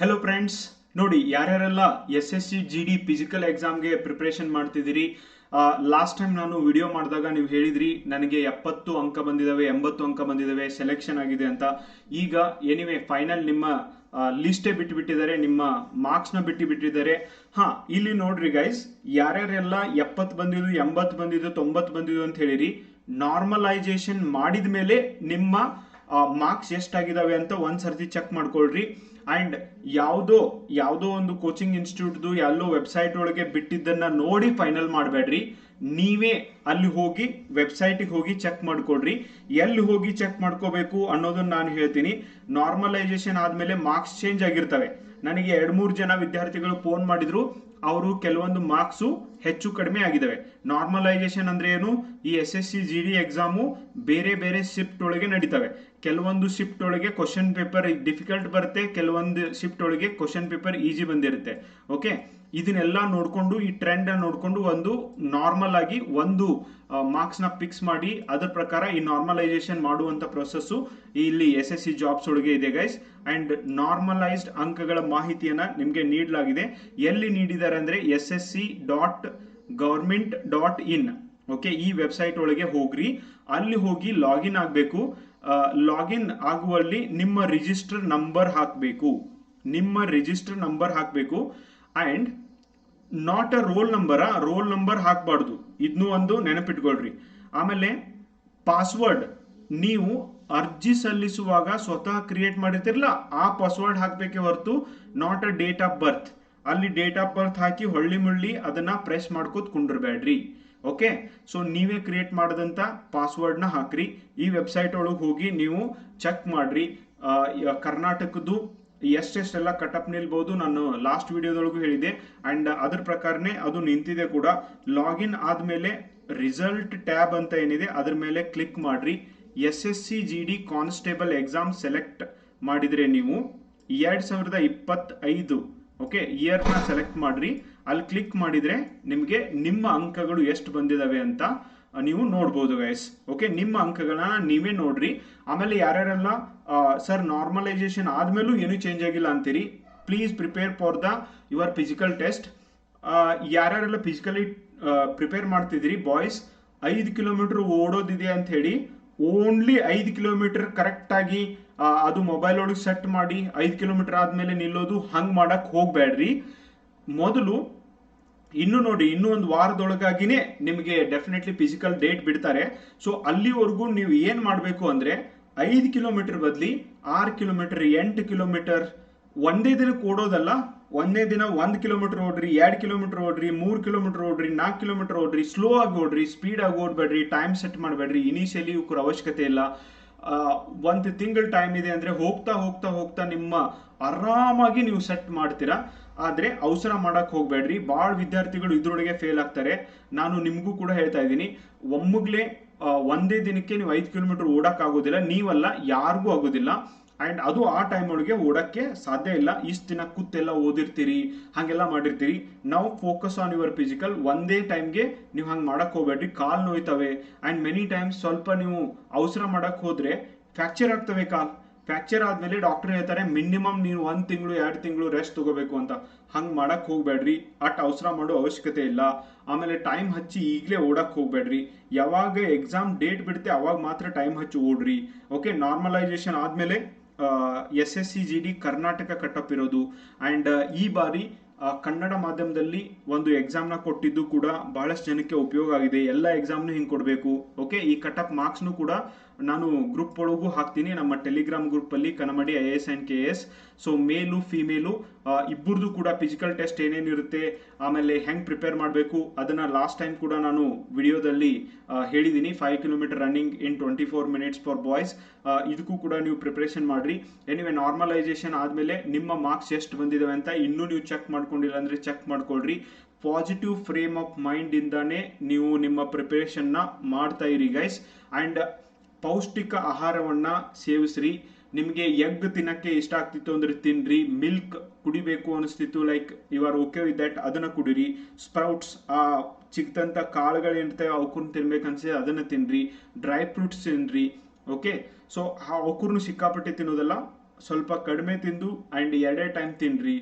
Hello friends ನೋಡಿ ಯಾರ್ಯಾರೆಲ್ಲ S S C G D physical ಎಕ್ಸಾಮ್ಗೆ preparation ಮಾಡ್ತಿದ್ದೀರಿ ಲಾಸ್ಟ್ ಟೈಮ್ ನಾನು ವಿಡಿಯೋ ಮಾಡಿದಾಗ ನೀವು ಹೇಳಿದ್ರಿ, ನನಗೆ ಎಪ್ಪತ್ತು ಅಂಕ ಬಂದಿದ್ದಾವೆ ಎಂಬತ್ತು ಅಂಕ ಬಂದಿದ್ದಾವೆ ಸೆಲೆಕ್ಷನ್ ಆಗಿದೆ ಅಂತ. ಈಗ ಎನಿವೆ ಫೈನಲ್ ನಿಮ್ಮ ಲಿಸ್ಟೇ ಬಿಟ್ಟು ಬಿಟ್ಟಿದ್ದಾರೆ ನಿಮ್ಮ ಮಾರ್ಕ್ಸ್ನ ಬಿಟ್ಟು ಬಿಟ್ಟಿದ್ದಾರೆ. ಹಾ, ಇಲ್ಲಿ ನೋಡ್ರಿ ಗೈಸ್ ಯಾರ್ಯಾರೆಲ್ಲ ಎಪ್ಪತ್ತು ಬಂದಿದ್ದು, ಎಂಬತ್ತು ಬಂದಿದ್ದು, ತೊಂಬತ್ತು ಬಂದಿದ್ದು ಅಂತ ಹೇಳಿರಿ ನಾರ್ಮಲೈಸೇಷನ್ ಮಾಡಿದ ಮೇಲೆ ನಿಮ್ಮ ಮಾರ್ಕ್ಸ್ ಎಷ್ಟಾಗಿದ್ದಾವೆ ಅಂತ ಒಂದ್ಸರ್ತಿ ಚೆಕ್ ಮಾಡ್ಕೊಳ್ರಿ. ಅಂಡ್ ಯಾವುದೋ ಯಾವುದೋ ಒಂದು ಕೋಚಿಂಗ್ ಇನ್ಸ್ಟಿಟ್ಯೂಟ್ದು ಎಲ್ಲೋ ವೆಬ್ಸೈಟ್ ಒಳಗೆ ಬಿಟ್ಟಿದ್ದನ್ನ ನೋಡಿ ಫೈನಲ್ ಮಾಡಬೇಡ್ರಿ. ನೀವೇ ಅಲ್ಲಿ ಹೋಗಿ ವೆಬ್ಸೈಟಿಗೆ ಹೋಗಿ ಚೆಕ್ ಮಾಡ್ಕೊಡ್ರಿ. ಎಲ್ಲಿ ಹೋಗಿ ಚೆಕ್ ಮಾಡ್ಕೋಬೇಕು ಅನ್ನೋದನ್ನ ನಾನು ಹೇಳ್ತೀನಿ. ನಾರ್ಮಲೈಸೇಷನ್ ಆದಮೇಲೆ ಮಾರ್ಕ್ಸ್ ಚೇಂಜ್ ಆಗಿರ್ತವೆ. ನನಗೆ ಎರಡ್ ಮೂರು ಜನ ವಿದ್ಯಾರ್ಥಿಗಳು ಫೋನ್ ಮಾಡಿದ್ರು. ಅವರು ಕೆಲವೊಂದು ಮಾರ್ಕ್ಸು ಹೆಚ್ಚು ಕಡಿಮೆ ಆಗಿದ್ದಾವೆ. ನಾರ್ಮಲೈಸೇಷನ್ ಅಂದ್ರೆ ಏನು? ಈ S S C G D exam ಬೇರೆ ಬೇರೆ ಶಿಫ್ಟ್ ಒಳಗೆ ನಡೀತವೆ. ಕೆಲವೊಂದು ಶಿಫ್ಟ್ ಒಳಗೆ ಕ್ವಶನ್ ಪೇಪರ್ ಡಿಫಿಕಲ್ಟ್ ಬರುತ್ತೆ. ಕೆಲವೊಂದು ಶಿಫ್ಟ್ ಒಳಗೆ ಕ್ವಶನ್ ಪೇಪರ್ ಈಸಿ ಬಂದಿರುತ್ತೆ ಓಕೆ ಇದನ್ನೆಲ್ಲ ನೋಡಿಕೊಂಡು, ಈ ಟ್ರೆಂಡ್ ನೋಡಿಕೊಂಡು ಒಂದು ನಾರ್ಮಲ್ ಆಗಿ ಒಂದು ಮಾರ್ಕ್ಸ್ನ ಫಿಕ್ಸ್ ಮಾಡಿ, ಅದರ ಪ್ರಕಾರ ಈ ನಾರ್ಮಲೈಸೇಷನ್ ಮಾಡುವಂತ ಪ್ರೊಸೆಸ್ ಇಲ್ಲಿ ಎಸ್ ಎಸ್ ಸಿ ಜಾಬ್ಸ್ ಒಳಗೆ ಇದೆ ಗೈಸ್ ಅಂಡ್ ನಾರ್ಮಲೈಸ್ಡ್ ಅಂಕಗಳ ಮಾಹಿತಿಯನ್ನ ನಿಮಗೆ ನೀಡಲಾಗಿದೆ. ಎಲ್ಲಿ ನೀಡಿದ್ದಾರೆ ಅಂದ್ರೆ S S C dot government dot in okay ಈ ವೆಬ್ಸೈಟ್ ಒಳಗೆ ಹೋಗ್ರಿ. ಅಲ್ಲಿ ಹೋಗಿ ಲಾಗಿನ್ ಆಗಬೇಕು. ಲಾಗಿನ್ ಆಗುವಲ್ಲಿ ನಿಮ್ಮ ರಿಜಿಸ್ಟರ್ ನಂಬರ್ ಹಾಕಬೇಕು. ನಿಮ್ಮ ರಿಜಿಸ್ಟರ್ ನಂಬರ್ ಹಾಕಬೇಕು and not a roll number roll number ಹಾಕಬಾರ್ದು. ಇದನ್ನೂ ಒಂದು ನೆನಪಿಟ್ಕೊಳ್ರಿ. ಆಮೇಲೆ ಪಾಸ್ವರ್ಡ್ ನೀವು ಅರ್ಜಿ ಸಲ್ಲಿಸುವಾಗ ಸ್ವತಃ ಕ್ರಿಯೇಟ್ ಮಾಡಿರ್ತಿರಲ್ಲ, ಆ ಪಾಸ್ವರ್ಡ್ ಹಾಕಬೇಕೆ ಹೊರತು not a date of birth ಅಲ್ಲಿ ಡೇಟ್ ಆಫ್ ಬರ್ತ್ ಹಾಕಿ ಹೊಳ್ಳಿ ಮುಳ್ಳಿ ಅದನ್ನ ಪ್ರೆಸ್ ಮಾಡ್ಕೋತ ಕುಂಡಿರ್ಬೇಡ್ರಿ. ಓಕೆ ಸೊ ನೀವೇ ಕ್ರಿಯೇಟ್ ಮಾಡಿದಂತ ಪಾಸ್ವರ್ಡ್ನ ಹಾಕ್ರಿ. ಈ ವೆಬ್ಸೈಟ್ ಒಳಗೆ ಹೋಗಿ ನೀವು ಚೆಕ್ ಮಾಡ್ರಿ. ಕರ್ನಾಟಕದ್ದು ಎಷ್ಟೆಷ್ಟೆಲ್ಲ ಕಟ್ಅಪ್ ನಿಲ್ಬಹುದು ನಾನು ಲಾಸ್ಟ್ ವಿಡಿಯೋದೊಳಗೂ ಹೇಳಿದೆ ಅಂಡ್ ಅದ್ರ ಪ್ರಕಾರನೇ ಅದು ನಿಂತಿದೆ ಕೂಡ. ಲಾಗಿನ್ ಆದ್ಮೇಲೆ ರಿಸಲ್ಟ್ ಟ್ಯಾಬ್ ಅಂತ ಏನಿದೆ, ಅದ್ರ ಮೇಲೆ ಕ್ಲಿಕ್ ಮಾಡ್ರಿ. S S C G D constable exam select ಮಾಡಿದ್ರೆ ನೀವು ಎರಡ್ ಸಾವಿರದ ಇಪ್ಪತ್ತೈದು ಓಕೆ ಇಯರ್ನ ಸೆಲೆಕ್ಟ್ ಮಾಡ್ರಿ. ಅಲ್ಲಿ ಕ್ಲಿಕ್ ಮಾಡಿದ್ರೆ ನಿಮಗೆ ನಿಮ್ಮ ಅಂಕಗಳು ಎಷ್ಟು ಬಂದಿದಾವೆ ಅಂತ ನೀವು ನೋಡ್ಬೋದು ಗೈಸ್ ಓಕೆ ನಿಮ್ಮ ಅಂಕಗಳನ್ನ ನೀವೇ ನೋಡ್ರಿ. ಆಮೇಲೆ ಯಾರ್ಯಾರೆಲ್ಲ ಸರ್ ನಾರ್ಮಲೈಸೇಷನ್ ಆದಮೇಲೂ ಏನು ಚೇಂಜ್ ಆಗಿಲ್ಲ ಅಂತೀರಿ please prepare for the your physical test ಯಾರ್ಯಾರೆಲ್ಲ physically prepare ಮಾಡ್ತಿದ್ದೀರಿ ಬಾಯ್ಸ್ ಐದು ಕಿಲೋಮೀಟರ್ ಓಡೋದಿದೆ ಅಂತ ಹೇಳಿ ಓನ್ಲಿ ಐದು ಕಿಲೋಮೀಟರ್ ಕರೆಕ್ಟ್ ಆಗಿ ಅದು ಮೊಬೈಲ್ ಒಳಗೆ ಸೆಟ್ ಮಾಡಿ, ಐದು ಕಿಲೋಮೀಟರ್ ಆದ್ಮೇಲೆ ನಿಲ್ಲೋದು ಹಂಗ್ ಮಾಡಕ್ ಹೋಗ್ಬೇಡ್ರಿ. ಮೊದಲು ಇನ್ನು ನೋಡಿ, ಇನ್ನೂ ಒಂದು ವಾರದೊಳಗಾಗಿನೇ ನಿಮಗೆ ಡೆಫಿನೆಟ್ಲಿ ಫಿಸಿಕಲ್ ಡೇಟ್ ಬಿಡ್ತಾರೆ. ಸೊ ಅಲ್ಲಿವರೆಗೂ ನೀವು ಏನ್ ಮಾಡಬೇಕು ಅಂದ್ರೆ, ಐದು ಕಿಲೋಮೀಟರ್ ಬದಲಿ ಆರು ಕಿಲೋಮೀಟರ್ ಎಂಟು ಕಿಲೋಮೀಟರ್ ಒಂದೇ ದಿನಕ್ಕೆ ಓಡೋದಲ್ಲ, ಒಂದೇ ದಿನ ಒಂದು ಕಿಲೋಮೀಟರ್ ಓಡ್ರಿ, ಎರಡು ಕಿಲೋಮೀಟರ್ ಓಡ್ರಿ, ಮೂರು ಕಿಲೋಮೀಟರ್ ಓಡ್ರಿ, ನಾಲ್ಕು ಕಿಲೋಮೀಟರ್ ಓಡ್ರಿ ಸ್ಲೋ ಆಗಿ ಓಡ್ರಿ ಸ್ಪೀಡ್ ಆಗಿ ಓಡ್ಬೇಡ್ರಿ ಟೈಮ್ ಸೆಟ್ ಮಾಡಬೇಡ್ರಿ ಇನಿಷಿಯಲಿ ಇವ್ರ ಅವಶ್ಯಕತೆ ಇಲ್ಲ. ಒಂದ್ ತಿಂಗಳ ಟೈಮ್ ಇದೆ ಅಂದ್ರೆ ಹೋಗ್ತಾ ಹೋಗ್ತಾ ಹೋಗ್ತಾ ನಿಮ್ಮ ಆರಾಮಾಗಿ ನೀವು ಸೆಟ್ ಮಾಡ್ತೀರಾ? ಆದರೆ ಅವಸರ ಮಾಡಕ್ ಹೋಗಬೇಡ್ರಿ. ಭಾಳ ವಿದ್ಯಾರ್ಥಿಗಳು ಇದ್ರೊಳಗೆ ಫೇಲ್ ಆಗ್ತಾರೆ. ನಾನು ನಿಮಗೂ ಕೂಡ ಹೇಳ್ತಾ ಇದ್ದೀನಿ. ಒಮ್ಮಗ್ಲೇ ಒಂದೇ ದಿನಕ್ಕೆ ನೀವು ಐದು ಕಿಲೋಮೀಟರ್ ಓಡೋಕ್ಕಾಗೋದಿಲ್ಲ ನೀವಲ್ಲ, ಯಾರಿಗೂ ಆಗೋದಿಲ್ಲ. ಅಂಡ್ ಅದು ಆ ಟೈಮ್ ಒಳಗೆ ಓಡಕ್ಕೆ ಸಾಧ್ಯ ಇಲ್ಲ. ಇಷ್ಟು ದಿನ ಕೂತೆಲ್ಲ ಓದಿರ್ತೀರಿ, ಹಾಗೆಲ್ಲ ಮಾಡಿರ್ತೀರಿ. ನಾವು ಫೋಕಸ್ ಆನ್ ಯುವರ್ ಫಿಸಿಕಲ್ ಒಂದೇ ಟೈಮ್ಗೆ ನೀವು ಹಂಗೆ ಮಾಡಕ್ ಹೋಗ್ಬೇಡ್ರಿ. ಕಾಲ್ ನೋಯ್ತವೆ. ಆ್ಯಂಡ್ ಮೆನಿ ಟೈಮ್ಸ್ ಸ್ವಲ್ಪ ನೀವು ಅವಸರ ಮಾಡಕ್ ಹೋದರೆ ಫ್ರಾಕ್ಚರ್ ಆಗ್ತವೆ ಕಾಲ್. ಫ್ಯಾಕ್ಚರ್ ಆದ್ಮೇಲೆ ಡಾಕ್ಟರ್ ಹೇಳ್ತಾರೆ ಮಿನಿಮಮ್ ನೀವು ಒಂದು ತಿಂಗಳು, ಎರಡು ತಿಂಗಳು ರೆಸ್ಟ್ ತಗೋಬೇಕು ಅಂತ. ಹಂಗ್ ಮಾಡಕ್ ಹೋಗ್ಬೇಡ್ರಿ. ಅಟ್ ಅವಸರ ಮಾಡೋ ಅವಶ್ಯಕತೆ ಇಲ್ಲ. ಆಮೇಲೆ ಟೈಮ್ ಹಚ್ಚಿ ಈಗಲೇ ಓಡಕ್ಕೆ ಹೋಗ್ಬೇಡ್ರಿ. ಯಾವಾಗ ಎಕ್ಸಾಮ್ ಡೇಟ್ ಬಿಡುತ್ತೆ ಅವಾಗ ಮಾತ್ರ ಟೈಮ್ ಹಚ್ಚಿ ಓಡ್ರಿ. ಓಕೆ ನಾರ್ಮಲೈಸೇಷನ್ ಆದ್ಮೇಲೆ S S C G D Karnataka cutoff ಇರೋದು. ಅಂಡ್ ಈ ಬಾರಿ ಕನ್ನಡ ಮಾಧ್ಯಮದಲ್ಲಿ ಒಂದು ಎಕ್ಸಾಮ್ನ ಕೊಟ್ಟಿದ್ದು ಕೂಡ ಬಹಳಷ್ಟು ಜನಕ್ಕೆ ಉಪಯೋಗ ಆಗಿದೆ. ಎಲ್ಲ ಎಕ್ಸಾಮ್ನು ಹಿಂಗೆ ಕೊಡಬೇಕು. ಓಕೆ ಈ ಕಟಪ್ ಮಾರ್ಕ್ಸ್ನು ಕೂಡ ನಾನು ಗ್ರೂಪ್ ಒಳಗೂ ಹಾಕ್ತೀನಿ. ನಮ್ಮ ಟೆಲಿಗ್ರಾಮ್ ಗ್ರೂಪ್ ಅಲ್ಲಿ ಕನ್ನಮಡಿ I S and K S so male female ಇಬ್ಬರದು ಕೂಡ ಫಿಸಿಕಲ್ ಟೆಸ್ಟ್ ಏನೇನಿರುತ್ತೆ, ಆಮೇಲೆ ಹೆಂಗೆ ಪ್ರಿಪೇರ್ ಮಾಡಬೇಕು, ಅದನ್ನ ಲಾಸ್ಟ್ ಟೈಮ್ ಕೂಡ ನಾನು ವಿಡಿಯೋದಲ್ಲಿ ಹೇಳಿದ್ದೀನಿ five kilometre running in twenty four minutes for boys ಇದಕ್ಕೂ ಕೂಡ ನೀವು ಪ್ರಿಪರೇಷನ್ ಮಾಡ್ರಿ. ಎನಿವೆ ನಾರ್ಮಲೈಸೇಷನ್ ಆದಮೇಲೆ ನಿಮ್ಮ ಮಾರ್ಕ್ಸ್ ಎಷ್ಟು ಬಂದಿದಾವೆ ಅಂತ ಇನ್ನೂ ನೀವು ಚೆಕ್ ಮಾಡ್ಕೊಂಡಿಲ್ಲ ಅಂದ್ರೆ ಚೆಕ್ ಮಾಡ್ಕೊಳ್ರಿ. ಪಾಸಿಟಿವ್ ಫ್ರೇಮ್ ಆಫ್ ಮೈಂಡ್ ಇಂದಾನೆ ನೀವು ನಿಮ್ಮ ಪ್ರಿಪ್ರೇಷನ್ನ ಮಾಡ್ತಾ ಇರಿ ಗೈಸ್ ಅಂಡ್ ಪೌಷ್ಟಿಕ ಆಹಾರವನ್ನ ಸೇವಿಸ್ರಿ. ನಿಮಗೆ ಎಗ್ ತಿನ್ನಕ್ಕೆ ಇಷ್ಟ ಆಗ್ತಿತ್ತು ಅಂದ್ರೆ ತಿನ್ರಿ. ಮಿಲ್ಕ್ ಕುಡಿಬೇಕು ಅನಿಸ್ತಿತ್ತು like you are okay with that ಅದನ್ನ ಕುಡಿರಿ. ಸ್ಪ್ರೌಟ್ಸ್, ಆ ಚಿಕ್ಕದಂತ ಕಾಳುಗಳೇನಿರ್ತವೆ ಅವಕ್ಕೂರ್ನ ತಿನ್ಬೇಕು ಅನಿಸಿದ್ರೆ ಅದನ್ನ ತಿನ್ರಿ. ಡ್ರೈ ಫ್ರೂಟ್ಸ್ ತಿನ್ರಿ ಓಕೆ ಸೊ ಆ ಅವಕ್ಕೂರ್ನು ಸಿಕ್ಕಾಪಟ್ಟೆ ತಿನ್ನೋದಲ್ಲ, ಸ್ವಲ್ಪ ಕಡಿಮೆ ತಿಂದು ಆ್ಯಂಡ್ ಎರಡೇ ಟೈಮ್ ತಿನ್ರಿ.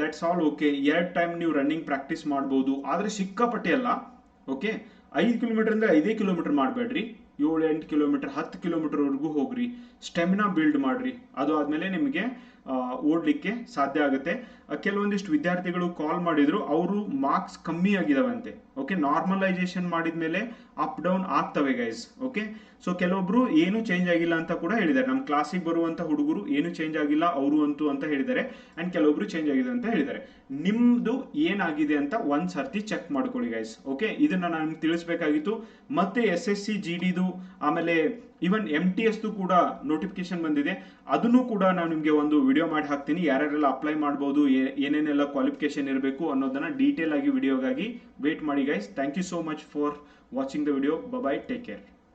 ದಟ್ಸ್ ಆಲ್ ಓಕೆ ಎರಡು ಟೈಮ್ ನೀವು ರನ್ನಿಂಗ್ ಪ್ರಾಕ್ಟೀಸ್ ಮಾಡ್ಬೋದು. ಆದರೆ ಸಿಕ್ಕಾಪಟ್ಟೆ ಅಲ್ಲ ಓಕೆ ಐದು ಕಿಲೋಮೀಟರ್ ಐದೇ ಕಿಲೋಮೀಟರ್ ಮಾಡಬೇಡ್ರಿ. ಏಳು ಎಂಟು ಕಿಲೋಮೀಟರ್, ಹತ್ತು ಕಿಲೋಮೀಟರ್ವರೆಗೂ ಹೋಗ್ರಿ. ಸ್ಟೆಮಿನಾ ಬಿಲ್ಡ್ ಮಾಡ್ರಿ. ಅದು ಆದಮೇಲೆ ನಿಮಗೆ ಓಡಲಿಕ್ಕೆ ಸಾಧ್ಯ ಆಗುತ್ತೆ. ಕೆಲವೊಂದಿಷ್ಟು ವಿದ್ಯಾರ್ಥಿಗಳು ಕಾಲ್ ಮಾಡಿದ್ರು, ಅವರು ಮಾರ್ಕ್ಸ್ ಕಮ್ಮಿ ಆಗಿದಾವಂತೆ. ಓಕೆ ನಾರ್ಮಲೈಸೇಷನ್ ಮಾಡಿದ್ಮೇಲೆ ಅಪ್ ಡೌನ್ ಆಗ್ತವೆ ಗೈಸ್ ಓಕೆ ಸೊ ಕೆಲವೊಬ್ರು ಏನು ಚೇಂಜ್ ಆಗಿಲ್ಲ ಅಂತ ಕೂಡ ಹೇಳಿದ್ದಾರೆ. ನಮ್ಮ ಕ್ಲಾಸಿಗೆ ಬರುವಂತ ಹುಡುಗರು ಏನು ಚೇಂಜ್ ಆಗಿಲ್ಲ, ಅವರು ಅಂತೂ ಅಂತ ಹೇಳಿದ್ದಾರೆ. ಅಂಡ್ ಕೆಲವೊಬ್ರು ಚೇಂಜ್ ಆಗಿದೆ ಅಂತ ಹೇಳಿದ್ದಾರೆ. ನಿಮ್ದು ಏನಾಗಿದೆ ಅಂತ ಒಂದ್ ಸರ್ತಿ ಚೆಕ್ ಮಾಡ್ಕೊಳ್ಳಿ ಗೈಸ್ ಓಕೆ ಇದನ್ನ ನಾನು ತಿಳಿಸ್ಬೇಕಾಗಿತ್ತು. ಮತ್ತೆ ಎಸ್ ಎಸ್ ಸಿ ಜಿ ಡಿದು ಆಮೇಲೆ ಈವನ್ ಎಂ ಟಿ ಎಸ್ದು ಕೂಡ ನೋಟಿಫಿಕೇಶನ್ ಬಂದಿದೆ. ಅದನ್ನು ಕೂಡ ನಾನು ನಿಮಗೆ ಒಂದು ವಿಡಿಯೋ ಮಾಡಿ ಹಾಕ್ತೀನಿ. ಯಾರ್ಯಾರೆಲ್ಲ ಅಪ್ಲೈ ಮಾಡ್ಬೋದು ಏನೇನೆಲ್ಲ ಕ್ವಾಲಿಫಿಕೇಶನ್ ಇರಬೇಕು ಅನ್ನೋದನ್ನ ಡೀಟೇಲ್ ಆಗಿ ವಿಡಿಯೋಗಾಗಿ ವೇಟ್ ಮಾಡಿ guys thank you so much for watching the video bye take care